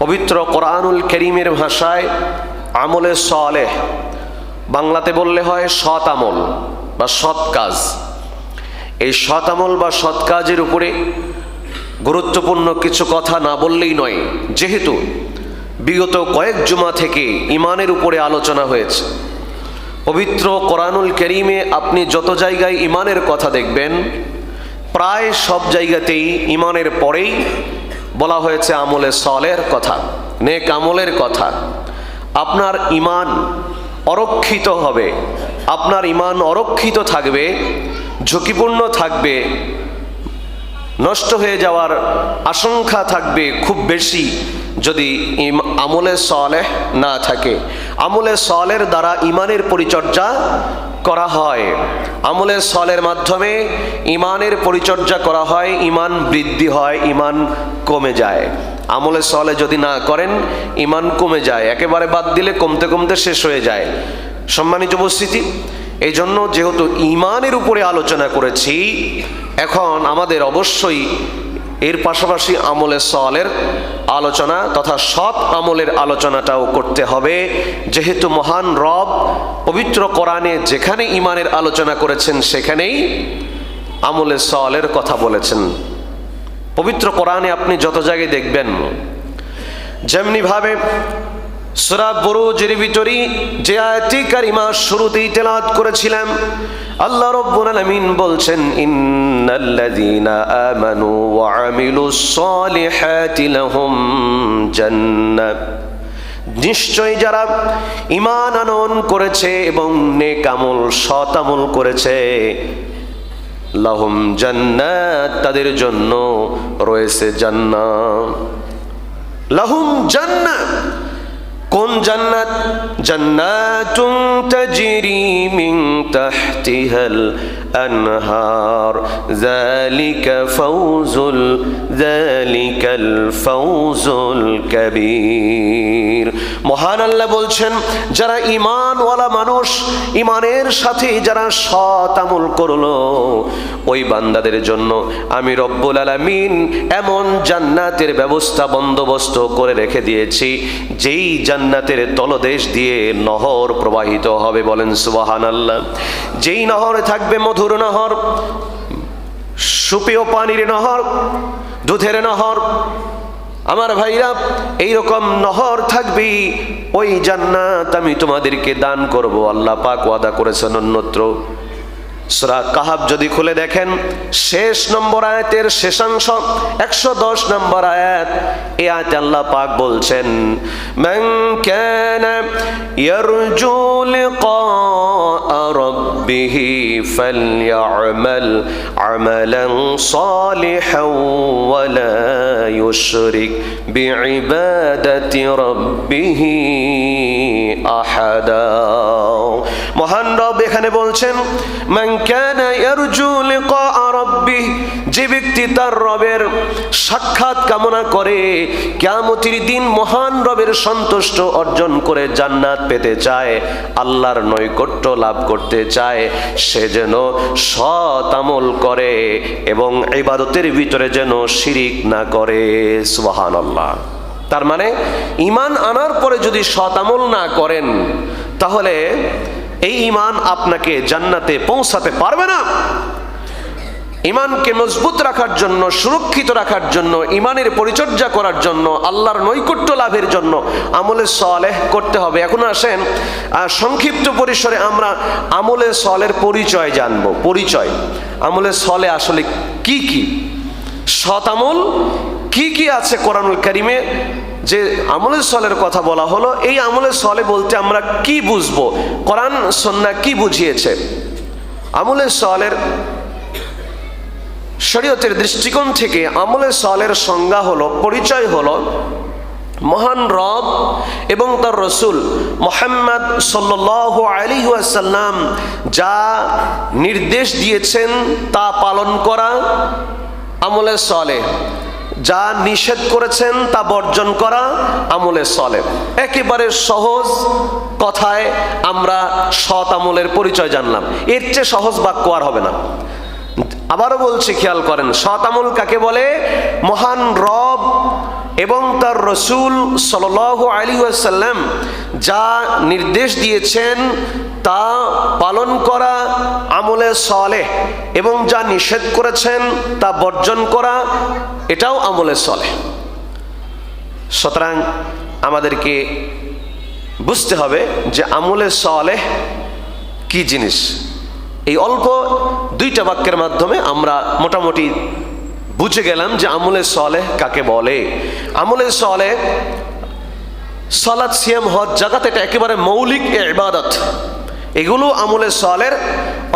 পবিত্র কোরআনুল করিমের ভাষায় আমলে সলেহ, বাংলাতে বললে হয় সৎ আমল বা সৎ কাজ। এই সৎ আমল বা সৎ কাজের উপরে গুরুত্বপূর্ণ কিছু কথা না বললেই নয়, যেহেতু বিগত কয়েক জুমা থেকে ইমানের উপরে আলোচনা হয়েছে। পবিত্র কোরআনুল করিমে আপনি যত জায়গায় ইমানের কথা দেখবেন, প্রায় সব জায়গাতেই ইমানের পরেই বলা হয়েছে আমলে সলের কথা, নেক আমলের কথা। আপনার ইমান অরক্ষিত হবে, আপনার ইমান অরক্ষিত থাকবে, ঝুঁকিপূর্ণ থাকবে, নষ্ট হয়ে যাওয়ার আশঙ্কা থাকবে খুব বেশি যদি আমলে সলেহ না থাকে। আমলে সলের দ্বারা ইমানের পরিচর্যা করা হয়। আমলের সলের মাধ্যমে ইমানের পরিচর্যা করা হয় ইমান বৃদ্ধি হয় ইমান কমে যায়। আমলে সলে যদি না করেন ইমান কমে যায়। একেবারে বাদ দিলে কমতে কমতে শেষ হয়ে যায়। সম্মানিত উপস্থিতি এই জন্য যেহেতু ইমানের উপরে আলোচনা করেছি, এখন আমাদের অবশ্যই এর পাশাপাশি আমলে সলের আলোচনা তথা সৎ আমলের আলোচনাটাও করতে হবে। যেহেতু মহান রব পবিত্র কোরআনে যেখানে ইমানের আলোচনা করেছেন, সেখানেই আমলে সলের কথা বলেছেন। পবিত্র কোরআনে আপনি যত জায়গায় দেখবেন যেমনি ভাবে সুরা বুরুজের ভিতরই যে আয়াতি কারিমা শুরুতেই তেলাওয়াত করেছিলাম আল্লাহ রব্বুল আলামিন বলছেন, ইন্নাল্লাযীনা আমানু ওয়া আমিলুস সালিহাতি লাহুম জান্নাত নিশ্চয় যারা ইমান আনন করেছে এবং নেক আমল সৎ আমল করেছে, লাহুম জান্নাত তাদের জন্য রয়েছে জান্নাত লাহুম জান্নাত কোন জান্নাত জান্নাতুন তাজরি মিন তাহতিহাল আনহার যালিকা ফাউজুল যালিকাল ফাউজুল কবীর মহান আল্লাহ বলছেন, যারা ঈমানওয়ালা মানুষ ইমানের সাথে যারা সৎ আমল করল, ওই বান্দাদের জন্য আমি রব্বুল আলামিন এমন জান্নাতের ব্যবস্থা, বন্দোবস্ত করে রেখে দিয়েছি, যেই জান্নাতের তলদেশ দিয়ে নহর প্রবাহিত হবে বলেন সুবাহান আল্লাহ যেই নহরে থাকবে মধুর নহর, সুপেয় পানির নহর, দুধের নহর আমার ভাইরা, এইরকম নহর থাকবি, ওই জান্নাত আমি তোমাদেরকে দান করব। আল্লাহ পাক ওয়াদা করেছেন অন্যত্র। সুরা কাহাব যদি খুলে দেখেন, শেষ নম্বর আয়াতের শেষাংশ, একশো দশ নম্বর আয়াত এই আয়াতে আল্লাহ পাক বলছেন, মান কানা ইয়ারজু লিকা রাব্বিহ ফালইআমাল আমালান সালিহান ওয়া লা ইউশরিক বিইবাদাতি রাব্বিহ আহাদা। মহান রব এখানে বলছেন যে ব্যক্তি তার রবের সাক্ষাৎ কামনা করে, কিয়ামতের দিন মহান রবের সন্তুষ্ট অর্জন করে জান্নাত পেতে চায়, আল্লাহর নৈকট্য লাভ করতে চায়, সে যেন সৎ আমল করে এবং ইবাদতের ভিতরে যেন শিরিক না করে। সুবহানাল্লাহ। তার মানে ইমান আনার পরে যদি সৎ আমল না করেন, তাহলে এই ইমান আপনাকে জান্নাতে পৌঁছাতে পারবে না। ইমানকে মজবুত রাখার জন্য, সুরক্ষিত রাখার জন্য ইমানের পরিচর্যা করার জন্য, আল্লাহর নৈকট্য লাভের জন্য আমলে সলেহ করতে হবে। এখন আসেন সংক্ষিপ্ত পরিসরে আমরা আমলে সলের পরিচয় জানব। পরিচয়। আমলে সলে আসলে কি কি? সৎ আমল কি কি আছে কোরআনুল কারিমে? যে আমলের সলের কথা বলা হলো, এই আমলের সলে বলতে আমরা কি বুঝব? কোরআন সন্না কি বুঝিয়েছে? আমলের সলের শরীয়তের দৃষ্টিকোণ থেকে আমলে সলের সংজ্ঞা হলো, পরিচয় হলো মহান রব এবং তার রসুল মোহাম্মদ সাল্লাহ আলী আসাল্লাম যা নির্দেশ দিয়েছেন তা পালন করা আমলে সলে। যা নিষেধ করেছেন তা বর্জন করা আমলে সলে একেবারে সহজ কথায় আমরা সৎ আমলের পরিচয় জানলাম। এর চেয়ে সহজ বাক্য আর হবে না। আবারও বলছি, খেয়াল করেন, সৎ আমল কাকে বলে? মহান রব এবং তার রসুল সাল আলী আসাল্লাম যা নির্দেশ দিয়েছেন তা পালন করা, আমলে সলে এবং যা নিষেধ করেছেন তা বর্জন করা, এটাও আমলে সলে সুতরাং আমাদেরকে বুঝতে হবে যে আমলে সলেহ কি জিনিস। এই অল্প দুইটা বাক্যের মাধ্যমে আমরা মোটামুটি বুঝে গেলাম যে আমলে সলেহ কাকে বলে। আমলে সলে সলাদ সিয়াম, হজ জাগাত এটা একেবারে মৌলিক ইবাদত। এগুলো আমলে সলের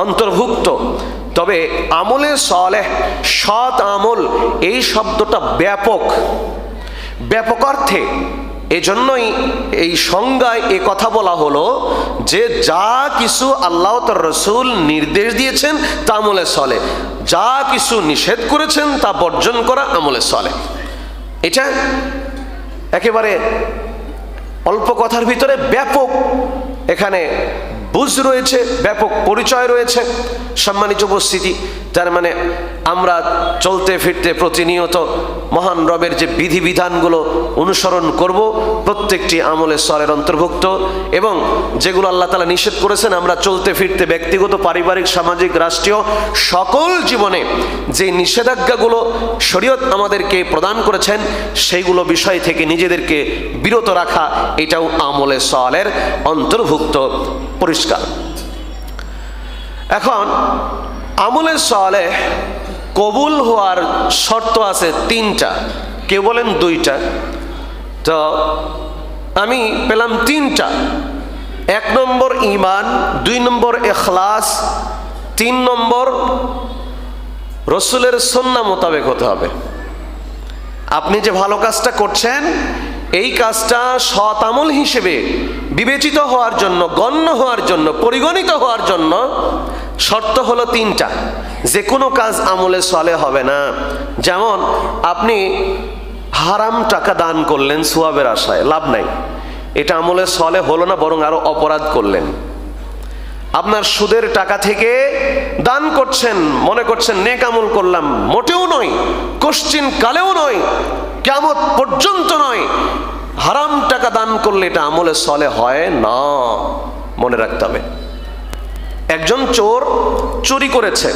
অন্তর্ভুক্ত। তবে আমলে সলেহ, সৎ আমল, এই শব্দটা ব্যাপক। ব্যাপক অর্থে এজন্যই এই সংজ্ঞায় এ কথা বলা হলো যে যা কিছু আল্লাহ তার রসুল নির্দেশ দিয়েছেন তা আমলে সলে যা কিছু নিষেধ করেছেন তা বর্জন করা আমলে সলে এটা একেবারে অল্প কথার ভিতরে ব্যাপক। এখানে বুঝ রয়েছে, ব্যাপক পরিচয় রয়েছে, সম্মানিত উপস্থিতি, তার মানে আমরা চলতে ফিরতে প্রতিনিয়ত মহান রবের যে বিধিবিধানগুলো অনুসরণ করব, প্রত্যেকটি আমলে স্বরের অন্তর্ভুক্ত এবং যেগুলো আল্লাহ তালা নিষেধ করেছেন, আমরা চলতে ফিরতে ব্যক্তিগত, পারিবারিক, সামাজিক, রাষ্ট্রীয় সকল জীবনে যে নিষেধাজ্ঞাগুলো শরীয়ত আমাদেরকে প্রদান করেছেন, সেইগুলো বিষয় থেকে নিজেদেরকে বিরত রাখা, এটাও আমলে সলের অন্তর্ভুক্ত। পরিষ্কার। এখন, আমলে সলে কবুল হওয়ার শর্ত আছে তিনটা। কেউ বলেন দুইটা। তো আমি পেলাম তিনটা। এক নম্বর ইমান দুই নম্বর এখলাস, তিন নম্বর রসুলের সন্না মোতাবেক হতে হবে। আপনি যে ভালো কাজটা করছেন এই কাজটা সৎ আমল হিসেবে বিবেচিত হওয়ার জন্য, গণ্য হওয়ার জন্য, পরিগণিত হওয়ার জন্য শর্ত হলো তিনটা। যে কোনো কাজ আমলে সলে হবে না। যেমন আপনি হারাম টাকা দান করলেন সোয়াবের আশায়, লাভ নাই। এটা আমলে সলে হলো না, বরং আরও অপরাধ করলেন। আপনার সুদের টাকা থেকে দান করছেন, মনে করছেন, নেক আমল করলাম, মোটেও নয়, কোশ্চিন কালেও নয় কেমন পর্যন্ত নয়। হারাম টাকা দান করলে এটা আমলে চলে হয় না। মনে রাখতে হবে। একজন চোর চুরি করেছে।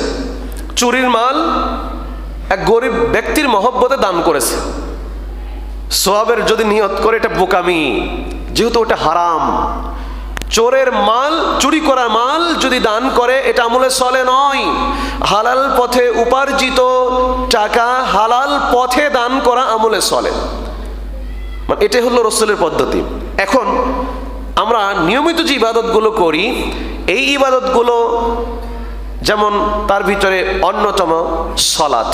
চুরির মাল এক গরিব ব্যক্তির মহব্বতে দান করেছে। সোহাবের যদি নিয়ত করে এটা বোকামি, যেহেতু ওটা হারাম। চোরের মাল, চুরি করা মাল যদি দান করে, এটা আমলে চলে নয়। হালাল পথে উপার্জিত টাকা হালাল পথে দান করা আমলে চলে মানে এটাই হলো রসুলের পদ্ধতি। এখন আমরা নিয়মিত যে ইবাদতগুলো করি, এই ইবাদতগুলো যেমন তার ভিতরে অন্যতম সলাৎ।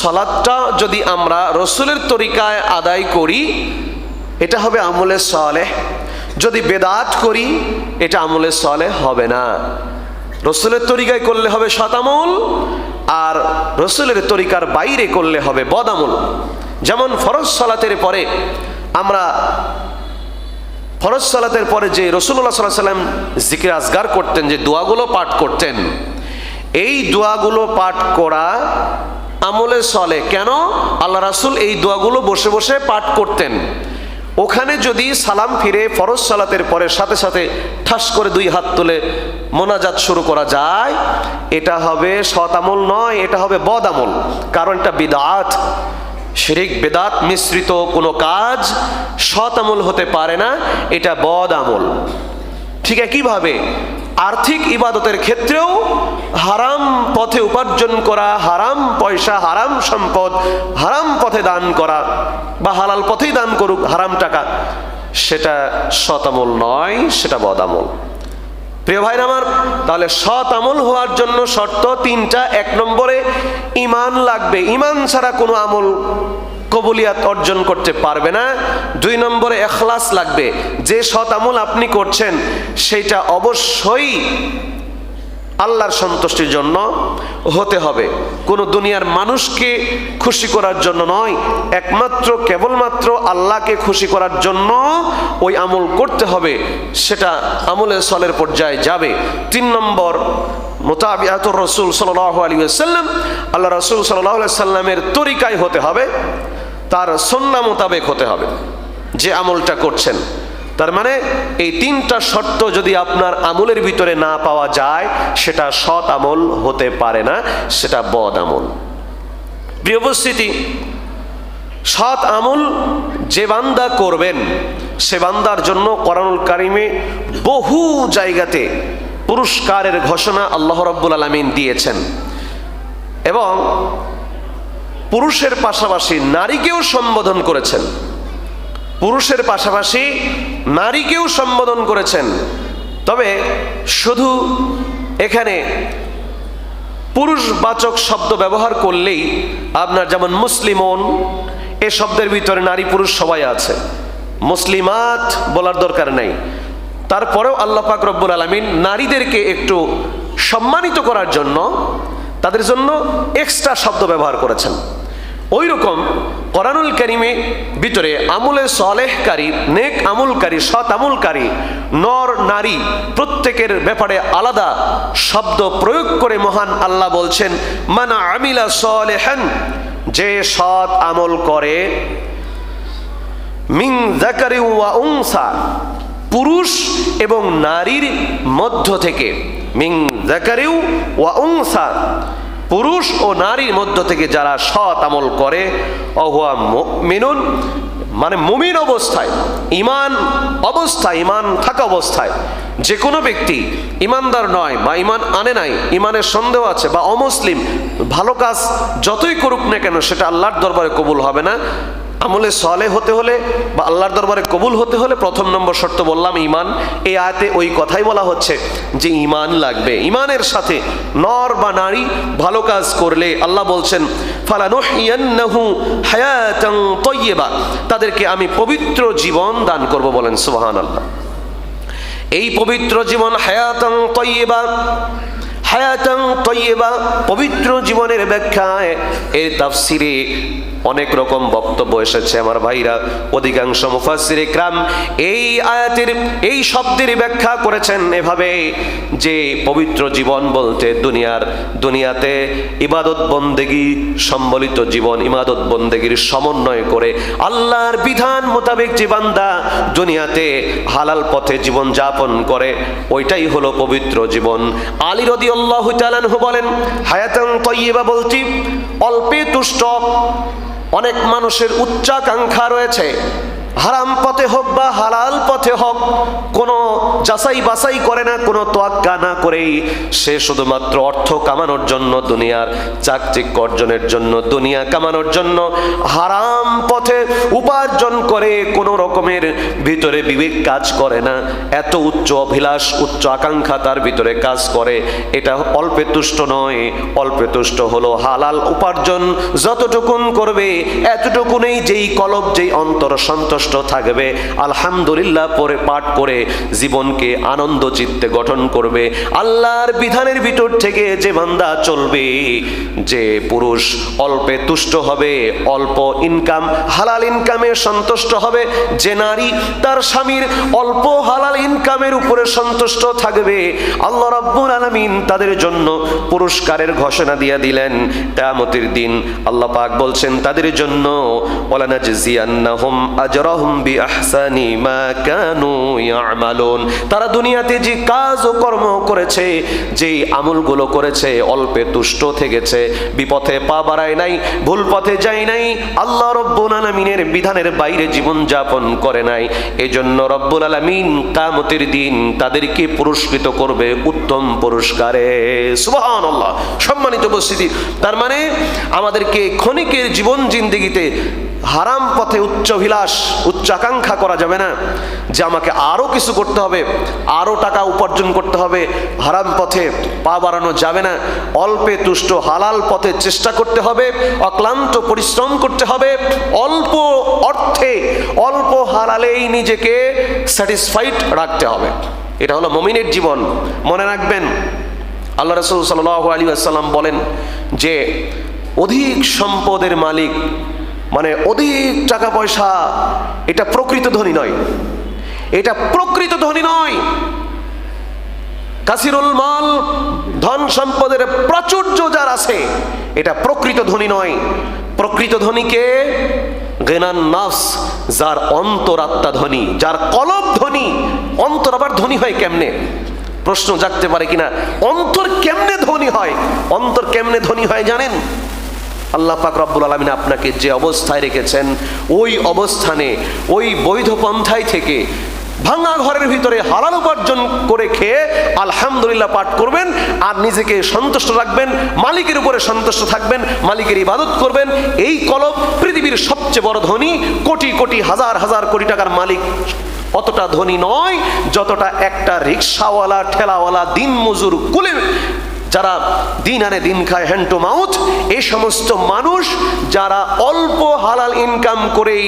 সলাদটা যদি আমরা রসুলের তরিকায় আদায় করি, এটা হবে আমলে সলে। যদি বেদাত করি, এটা আমলে সলে হবে না। রসুলের তরিকায় করলে হবে শতামল আর রসুলের তরিকার বাইরে করলে হবে বদামল যেমন ফরজ সলাতের পরে আমরা, ফরজ সালাতের পরে যে রসুল্লাহ সাল্লাহ সাল্লাম জিকির আজগার করতেন, যে দোয়াগুলো পাঠ করতেন, এই দোয়াগুলো পাঠ করা আমলে চলে কেন? আল্লাহ রাসুল এই দোয়াগুলো বসে বসে পাঠ করতেন। ওখানে যদি সালাম ফিরে, ফরজ সালাতের পরে সাথে সাথে ঠাস করে দুই হাত তুলে মোনাজাত শুরু করা যায়, এটা হবে সতামল নয়, এটা হবে বদ আমল। কারণ এটা বিদাত। শিরিক, বেদাত মিশ্রিত কোনো কাজ সতামল হতে পারে না, এটা বদ আমল। ঠিক একইভাবে আর্থিক ইবাদতের ক্ষেত্রেও হারাম পথে উপার্জন করা, হারাম পয়সা, হারাম সম্পদ, হারাম পথে দান করা বা হালাল পথেই দান করুক হারাম টাকা, সেটা শতামল নয়, সেটা বদামল প্রিয় ভাই আমার, তাহলে সৎ আমল হওয়ার জন্য শর্ত তিনটা। এক নম্বরে ইমান লাগবে। ইমান ছাড়া কোনো আমল কবুলিয়াত অর্জন করতে পারবে না। দুই নম্বরে এখলাস লাগবে। যে সৎ আমল আপনি করছেন সেইটা অবশ্যই আল্লাহর সন্তুষ্টির জন্য হতে হবে। কোনো দুনিয়ার মানুষকে খুশি করার জন্য নয়, একমাত্র, কেবলমাত্র আল্লাহকে খুশি করার জন্য ওই আমল করতে হবে, সেটা আমলের সলের পর্যায়ে যাবে। তিন নম্বর মোতাবিয়াতুর রসুল সাল্লাহ আলী সাল্লাম আল্লাহ রসুল সাল্লাহ সাল্লামের তরিকায় হতে হবে। তার সন্না মোতাবেক হতে হবে। যে আমলটা করছেন। তার মানে এই তিনটা শর্ত যদি আপনার আমলের ভিতরে না পাওয়া যায়, সেটা সৎ আমল হতে পারে না, সেটা বদ আমল। প্রিয় উপস্থিতি, সৎ আমল যে বান্দা করবেন, সে বান্দার জন্য করানুল কারিমে বহু জায়গাতে পুরস্কারের ঘোষণা আল্লাহ রব্বুল আলমিন দিয়েছেন। এবং পুরুষের পাশাপাশি নারীকেও সম্বোধন করেছেন। পুরুষের পাশাপাশি নারীকেও সম্বোধন করেছেন। তবে শুধু এখানে পুরুষবাচক শব্দ ব্যবহার করলেই আপনার যেমন মুসলিমন এ শব্দের ভিতরে নারী পুরুষ সবাই আছে। মুসলিমাত বলার দরকার নেই। তারপরেও আল্লাহ পাক রব্বুল আলমিন নারীদেরকে একটু সম্মানিত করার জন্য, তাদের জন্য এক্সট্রা শব্দ ব্যবহার করেছেন। ওই রকম কোরআনুল কারিমে ভিতরে আমলে সলেহকারী, নেক আমুলকারী, সৎ আমুলকারী, নর, নারী প্রত্যেকের ব্যাপারে আলাদা শব্দ প্রয়োগ করে মহান আল্লাহ বলছেন, মানা আমিলা সলেহান যে সৎ আমল করে মিং জাকারি ওয়া উংসা পুরুষ এবং নারীর মধ্য থেকে মিং জাকারিউ ওয়া উংসা পুরুষ ও নারীর মধ্য থেকে যারা সৎ আমল করে, অহুয়া মেনুন মানে মুমিন অবস্থায় ইমান অবস্থায় ইমান থাকা অবস্থায়, যে কোনো ব্যক্তি ইমানদার নয় বা ইমান আনে নাই ইমানের সন্দেহ আছে বা অমুসলিম, ভালো কাজ যতই করুক না কেন সেটা আল্লাহর দরবারে কবুল হবে না। আমলে সলে হতে হলে বা আল্লাহর দরবারে কবুল হতে হলে প্রথম নম্বর শর্ত বললাম ইমান এই আয়াতে ওই কথাই বলা হচ্ছে যে ইমান লাগবে। ইমানের সাথে নর বা নারী ভালো কাজ করলে আল্লাহ বলছেন তাদেরকে আমি পবিত্র জীবন দান করব বলেন, সুবহানাল্লাহ। এই পবিত্র জীবন হায়াতং তাইয়্যিবা হায়াতং তৈবা পবিত্র জীবনের ব্যাখ্যায় এর তাফসিরে অনেক রকম বক্তব্য এসেছে আমার ভাইরা। অধিকাংশ মুফাসিরে ক্রাম এই আয়াতের, এই শব্দের ব্যাখ্যা করেছেন এভাবে যে পবিত্র জীবন বলতে দুনিয়ার, দুনিয়াতে ইবাদত বন্দেগি, সম্বলিত জীবন ইবাদত বন্দেগির সমন্বয় করে আল্লাহর বিধান মোতাবেক যে বান্দা দুনিয়াতে হালাল পথে জীবন যাপন করে, ওইটাই হলো পবিত্র জীবন। আলী রদি আল্লাহ বলেন, হায়াতান তৈবা বলছি, অল্পে তুষ্ট অনেক মানুষের উচ্চাকাঙ্ক্ষা রয়েছে। হারাম পথে হোক বা হালাল পথে হোক, কোনো যাচাই বাছাই করে না, কোনো তোয়াক্কা না করেই সে শুধুমাত্র অর্থ কামানোর জন্য, দুনিয়ার চাকচিক্য অর্জনের জন্য, দুনিয়া কামানোর জন্য হারাম পথে উপার্জন করে কোনো রকমের ভিতরে বিবেক কাজ করে না, এত উচ্চ অভিলাষ, উচ্চ আকাঙ্ক্ষা তার ভিতরে কাজ করে। এটা অল্পে তুষ্ট নয়, অল্পে তুষ্ট হলো হালাল উপার্জন, যতটুকুন করবে, এতটুকুনেই যেই কলব, যেই অন্তর সন্তোষ সন্তুষ্ট থাকবে। আলহামদুলিল্লাহ পরে পাঠ করে জীবনকে আনন্দ চিত্তে গঠন করবে। আল্লাহর বিধানের ভিতর থেকে যে বান্দা চলবে, যে পুরুষ অল্পে তুষ্ট হবে, অল্প ইনকাম হালাল ইনকামে সন্তুষ্ট হবে, যে নারী তার স্বামীর অল্প হালাল ইনকামের উপরে সন্তুষ্ট থাকবে, আল্লাহ রাব্বুল আলামিন তাদের জন্য পুরস্কারের ঘোষণা দিয়ে দিলেন। কিয়ামতের দিন আল্লাহ পাক বলছেন, তাদের জন্য ওয়ালানাজজিয়ান্নাহুম আজরা আজরাহুম বিআহসানি মা কানু ইয়ামালুন। তারা দুনিয়াতে যে কাজ ও কর্ম করেছে, যেই আমলগুলো করেছে, অল্পে তুষ্ট থেকেছে, বিপথে পা বাড়ায় নাই ভুল পথে যায় নাই, আল্লাহ রব্বুল আলামিনের বিধানের বাইরে জীবন যাপন করে নাই। এজন্য রব্বুল আলামিন কামতের দিন তাদেরকে পুরস্কৃত করবে উত্তম পুরস্কারে। সুবহানাল্লাহ। সম্মানিত উপস্থিতি। তার মানে আমাদেরকে ক্ষণিকের জীবন জিন্দিগিতে হারাম পথে উচ্চ বিলাস উচ্চ আকাঙ্ক্ষা করা যাবে না। যে আমাকে আরও কিছু করতে হবে আরও টাকা উপার্জন করতে হবে, হারাম পথে পা বাড়ানো যাবে না। অল্পে তুষ্ট হালাল পথে চেষ্টা করতে হবে, অক্লান্ত পরিশ্রম করতে হবে, অল্প অর্থে, অল্প হালালেই নিজেকে স্যাটিসফাইড রাখতে হবে। এটা হলো মমিনের জীবন। মনে রাখবেন, আল্লাহ রসুল সাল আলী আসসালাম বলেন যে, অধিক সম্পদের মালিক মানে অধিক টাকা পয়সা, এটা প্রকৃত ধনী নয়। এটা প্রকৃত ধনী নয়। কাসিরুল মাল, ধন সম্পদের প্রাচুর্য যার আছে, এটা প্রকৃত ধনী নয়। প্রকৃত ধনীকে গেনান নাফস, যার অন্তরাত্মা ধনী, যার কলব ধনী। অন্তর আবার ধনী হয় কেমনে? প্রশ্ন জাগতে পারে কিনা? অন্তর কেমনে ধনী হয়? অন্তর কেমনে ধনী হয় জানেন? আল্লাহ পাক রব্বুল আলমিন আপনাকে যে অবস্থায় রেখেছেন, ওই অবস্থানে, ওই বৈধ পন্থায় থেকে ভাঙা ঘরের ভিতরে হালাল উপার্জন করে খেয়ে আলহামদুলিল্লাহ পাঠ করবেন আর নিজেকে সন্তুষ্ট রাখবেন, মালিকের উপরে সন্তুষ্ট থাকবেন, মালিকের ইবাদত করবেন। এই কলব পৃথিবীর সবচেয়ে বড় ধনী, কোটি কোটি, হাজার হাজার কোটি টাকার মালিক অতটা ধনী নয়, যতটা একটা রিক্সাওয়ালা, ঠেলাওয়ালা দিন মজুর কুলে যারা দিন আনে দিন খায় হ্যান্ড টু মাউথ এই সমস্ত মানুষ যারা অল্প হালাল ইনকাম করেই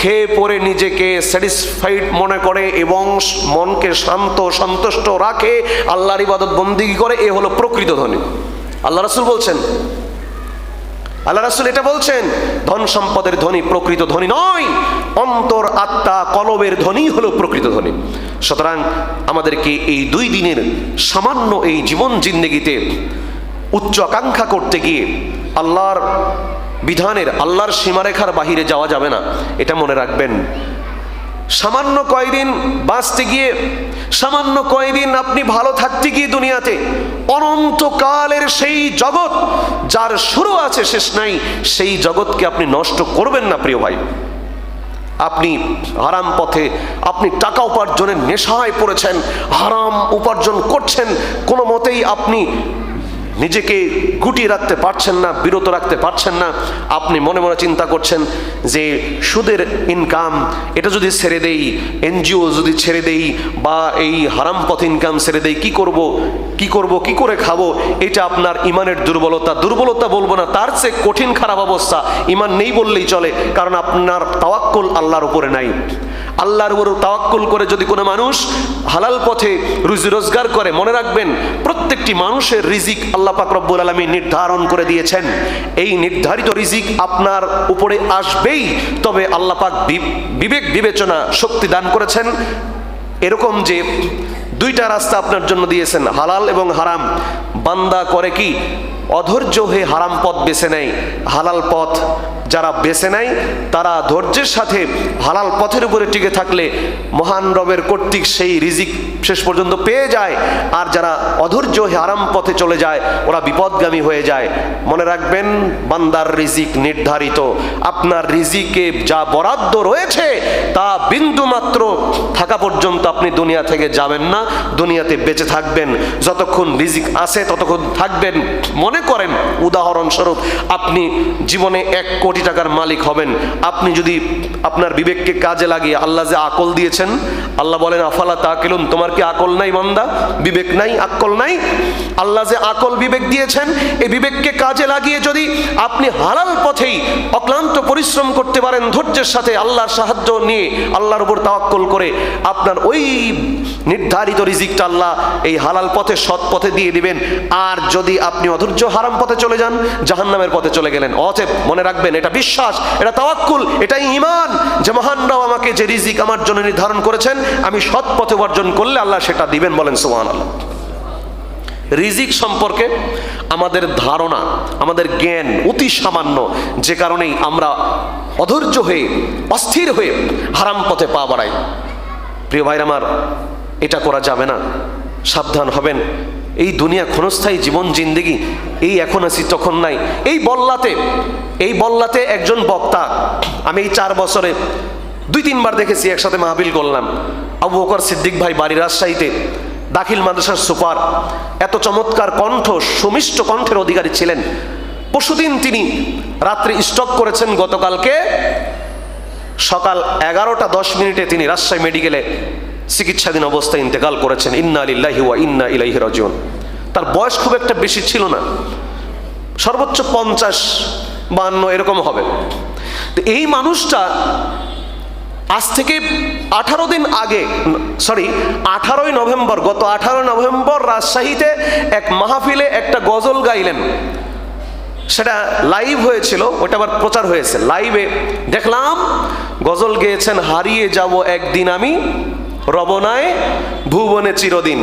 খেয়ে পরে নিজেকে স্যাটিসফাইড মনে করে এবং মনকে শান্ত, সন্তুষ্ট রাখে, আল্লাহর ইবাদত বন্দিগি করে, এ হলো প্রকৃত ধনী। আল্লাহ রাসুল বলছেন আল্লাহ রাসুল এটা বলছেন, ধন সম্পদের ধনী প্রকৃত ধনী নয়, অন্তর, আত্মা, কলবের ধনী হলো প্রকৃত ধনী। সুতরাং আমাদেরকে এই দুই দিনের সামান্য এই জীবন জিন্দগিতে উচ্চ আকাঙ্ক্ষা করতে গিয়ে আল্লাহর বিধানের, আল্লাহর সীমারেখার বাহিরে যাওয়া যাবে না। এটা মনে রাখবেন সামান্য কয়দিন বাঁচতে গিয়ে, সামান্য কয়দিন আপনি ভালো থাকতে গিয়ে দুনিয়াতে, অনন্তকালের সেই জগৎ যার শুরু আছে, শেষ নাই, সেই জগৎকে আপনি নষ্ট করবেন না, প্রিয় ভাই। আপনি হারাম পথে, আপনি টাকা উপার্জনের নেশায় পড়েছেন, হারাম উপার্জন করছেন, কোনো মতেই আপনি নিজেকে গুটিয়ে রাখতে পারছেন না, বিরত রাখতে পারছেন না। আপনি মনে মনে চিন্তা করছেন যে সুদের ইনকাম এটা যদি ছেড়ে দেই এনজিও যদি ছেড়ে দেই বা এই হারাম পথ ইনকাম ছেড়ে দেই, কি করব? কি করব? কি করে খাব? এটা আপনার ইমানের দুর্বলতা। দুর্বলতা বলব না, তার চেয়ে কঠিন খারাপ অবস্থা। ইমান নেই বললেই চলে, কারণ আপনার তাওয়াক্কুল আল্লাহর উপরে নাই। আল্লাহর উপর তাওয়াক্কুল করে যদি কোনো মানুষ হালাল পথে রুজি রোজগার করে, মনে রাখবেন প্রত্যেকটি মানুষের রিজিক আল্লাহ পাক রব্বুল আলমী নির্ধারণ করে দিয়েছেন। এই নির্ধারিত রিজিক আপনার উপরে আসবেই, তবে আল্লাহ পাক বিবেক বিবেচনা শক্তি দান করেছেন। এরকম যে দুইটা রাস্তা আপনার জন্য দিয়েছেন, হালাল এবং হারাম। বান্দা করে কি? অধৈর্য হয়ে হারাম পথ বেছে নেয়। হালাল পথ যারা বেছে নেয়, তারা ধৈর্যের সাথে হালাল পথের উপরে টিকে থাকলে মহান রবের কর্তৃক সেই রিজিক শেষ পর্যন্ত পেয়ে যায়। আর যারা অধৈর্য হয়ে হারাম পথে চলে যায়, ওরা বিপদগামী হয়ে যায়। মনে রাখবেন, বান্দার রিজিক নির্ধারিত। আপনার রিজিকে যা বরাদ্দ রয়েছে, তা বিন্দু মাত্র থাকা পর্যন্ত আপনি দুনিয়া থেকে যাবেন না, দুনিয়াতে বেঁচে থাকবেন। যতক্ষণ রিজিক আছে, ততক্ষণ থাকবেন। মনে করেন। উদাহরণস্বরূপ, আপনি জীবনে এক কোটি টাকার মালিক হবেন। আপনি যদি আপনার বিবেককে কাজে লাগিয়ে আল্লাহ যে আকল দিয়েছেন, আল্লাহ বলেন, আফালা তাকিলুন, তোমার কি আকল নাই মান্দা বিবেক নাই, আকল নাই? আল্লাহ যে আকল বিবেক দিয়েছেন, এই বিবেককে কাজে লাগিয়ে যদি আপনি হালাল পথেই অক্লান্ত পরিশ্রম করতে পারেন, ধৈর্যের সাথে আল্লাহর সাহায্য নিয়ে আল্লাহর উপর তাওয়াক্কল করে, আপনার ওই নির্ধারিত রিজিকটা আল্লাহ এই হালাল পথে, সৎ পথে দিয়ে দিবেন। আর যদি আপনি অধৈর্য হারাম পথে চলে যান, জাহান্নামের পথে চলে গেলেন। অতএব মনে রাখবেন, এটা বিশ্বাস, এটা তাওয়াক্কুল, এটাই ইমান যে মহানরাও আমাকে যে রিজিক আমার জন্য নির্ধারণ করেছেন, আমি সৎ পথে অর্জন করলে আল্লাহ সেটা দিবেন বলেন সুবহান আল্লাহ রিজিক সম্পর্কে আমাদের ধারণা, আমাদের জ্ঞান অতি সামান্য, যে কারণেই আমরা অধৈর্য হয়ে, অস্থির হয়ে হারাম পথে পা বাড়াই। প্রিয় ভাইর আমার, এটা করা যাবে না। সাবধান হবেন। এই দুনিয়া ক্ষণস্থায়ী জীবন জিন্দেগি, এই এখন আছি, তখন নাই। এই বল্লাতে এই বল্লাতে একজন বক্তা, আমি এই চার বছরে দুই তিনবার দেখেছি, একসাথে মাহবিল করলাম। আবু বকর সিদ্দিক ভাই বাড়ি রাজশাহীতে, দাখিল মাদ্রাসার সুপার। এত চমৎকার কণ্ঠ, সুমিষ্ট কণ্ঠের অধিকারী ছিলেন। পরশুদিন তিনি রাত্রে স্টক করেছেন গতকালকে সকাল এগারোটা দশ মিনিটে তিনি রাজশাহী মেডিকেলে চিকিৎসাধীন অবস্থায় ইন্তেকাল করেছেন। ইন্না আলিল্লাহি ওয়া ইন্না ইলাইহি রাজিউন। তার বয়স খুব একটা বেশি ছিল না। সর্বোচ্চ পঞ্চাশ বান্ন এরকম হবে। তো এই মানুষটা আজ থেকে আঠারো দিন আগে, সরি, আঠারোই নভেম্বর, গত আঠারোই নভেম্বর রাজশাহীতে এক মাহফিলে একটা গজল গাইলেন। সেটা লাইভ হয়েছিল ওটা আবার প্রচার হয়েছে। লাইভে দেখলাম, গজল গেয়েছেন, হারিয়ে যাব একদিন আমি। রবনায় ভুবনে চিরদিন।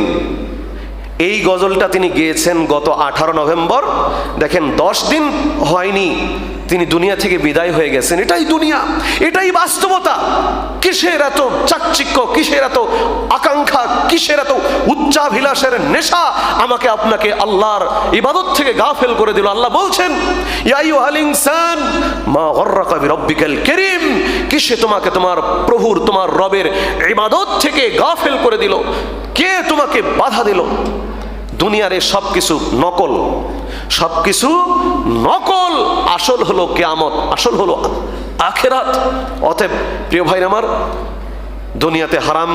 এই গজলটা তিনি গেয়েছেন গত আঠারো নভেম্বর। দেখেন, দশ দিন হয়নি তিনি দুনিয়া থেকে বিদায় হয়ে গেছেন। এটাই দুনিয়া, এটাই বাস্তবতা। কিসের এত চাকচিক্য, কিসের এত আকাঙ্ক্ষা, কিসের এত উচ্চাভিলাষের নেশা? আমাকে আপনাকে আল্লাহর ইবাদত থেকে গা ফেল করে দিল। আল্লাহ বলছেন ইনসান, মা বিরব্বিকাল কিসে তোমাকে তোমার প্রভুর, তোমার রবের ইবাদত থেকে গা ফেল করে দিল? কে তোমাকে বাধা দিল? দুনিয়ার সব কিছু নকল। সব কিছু নকল। আসল হলো কেয়ামত, আসল হলো আখেরাত। অতএব প্রিয় ভাই আমার, দুনিয়াতে হারাম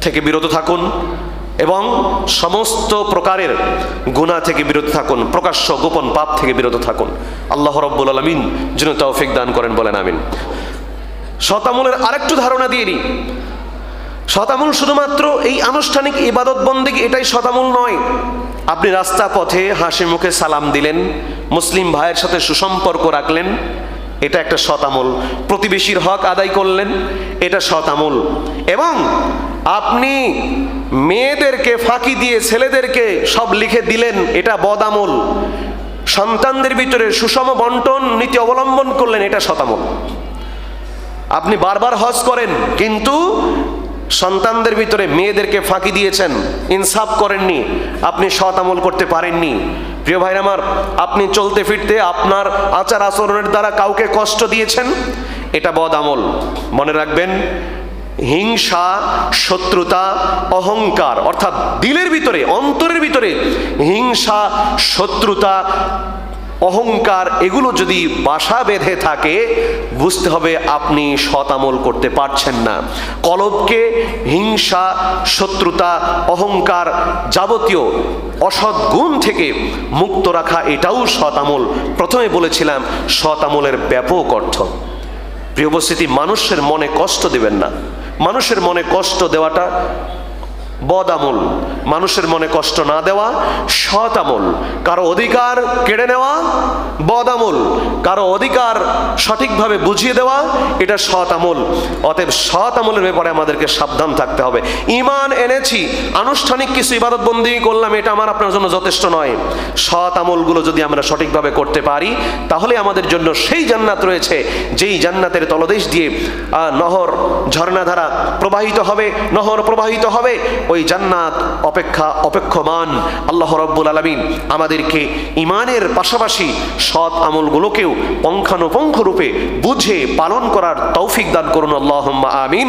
থেকে বিরত থাকুন এবং সমস্ত প্রকারের গুণা থেকে বিরত থাকুন, প্রকাশ্য গোপন পাপ থেকে বিরত থাকুন। আল্লাহ রব্বুল আলমিন যেন তৌফিক দান করেন বলেন আমিন। শতামূলের আরেকটু ধারণা দিয়ে নিই। শতামূল শুধুমাত্র এই আনুষ্ঠানিক ইবাদত বন্দিকে এটাই শতামূল নয়। আপনি রাস্তা পথে হাসি মুখে সালাম দিলেন, মুসলিম ভাইয়ের সাথে সুসম্পর্ক রাখলেন, এটা একটা শতামূল। প্রতিবেশীর হক আদায় করলেন, এটা শতামূল। এবং আপনি মেয়েদেরকে ফাঁকি দিয়ে ছেলেদেরকে সব লিখে দিলেন, এটা বদামূল। সন্তানদের ভিতরে সুষম বন্টন, নীতি অবলম্বন করলেন, এটা শতামূল। আপনি বারবার হজ করেন, কিন্তু সন্তানদের ভিতরে মেয়েদেরকে ফাঁকি দিয়েছেন, ইনসাফ করেননি, আপনি সৎ আমল করতে পারেননি। প্রিয় ভাই আমার, আপনি চলতে ফিরতে আপনার আচার আচরণের দ্বারা কাউকে কষ্ট দিয়েছেন? এটা বদ আমল। মনে রাখবেন, হিংসা, শত্রুতা, অহংকার, অর্থাৎ দিলের ভিতরে, অন্তরের ভিতরে হিংসা, শত্রুতা অহংকার এগুলো যদি বাসা বেঁধে থাকে, বুঝতে হবে আপনি শতামল করতে পারছেন না। কলবকে হিংসা, শত্রুতা, অহংকার যাবতীয় অসৎ গুণ থেকে মুক্ত রাখা, এটাও শতামল প্রথমে বলেছিলাম শতামলের ব্যাপক অর্থ। প্রিয় উপস্থিতি, মানুষের মনে কষ্ট দেবেন না। মানুষের মনে কষ্ট দেওয়াটা বদামূল মানুষের মনে কষ্ট না দেওয়া সৎ আমল। কারও অধিকার কেড়ে নেওয়া বদামূল কারও অধিকার সঠিকভাবে বুঝিয়ে দেওয়া এটা সৎ আমল। অতএব সৎ আমলের ব্যাপারে আমাদেরকে সাবধান থাকতে হবে। ইমান এনেছি, আনুষ্ঠানিক কিছু ইবাদত বন্দি করলাম, এটা আমার আপনার জন্য যথেষ্ট নয়। সৎ আমলগুলো যদি আমরা সঠিকভাবে করতে পারি, তাহলে আমাদের জন্য সেই জান্নাত রয়েছে, যেই জান্নাতের তলদেশ দিয়ে নহর ঝর্ণাধারা প্রবাহিত হবে, নহর প্রবাহিত হবে ওই জান্নাত অপেক্ষা অপেক্ষমান। আল্লাহ রব্বুল আলমিন আমাদেরকে ইমানের পাশাপাশি সৎ আমলগুলোকেও পঙ্খানুপঙ্খ রূপে বুঝে পালন করার তৌফিক দান করুন। আল্লাহ আমিন।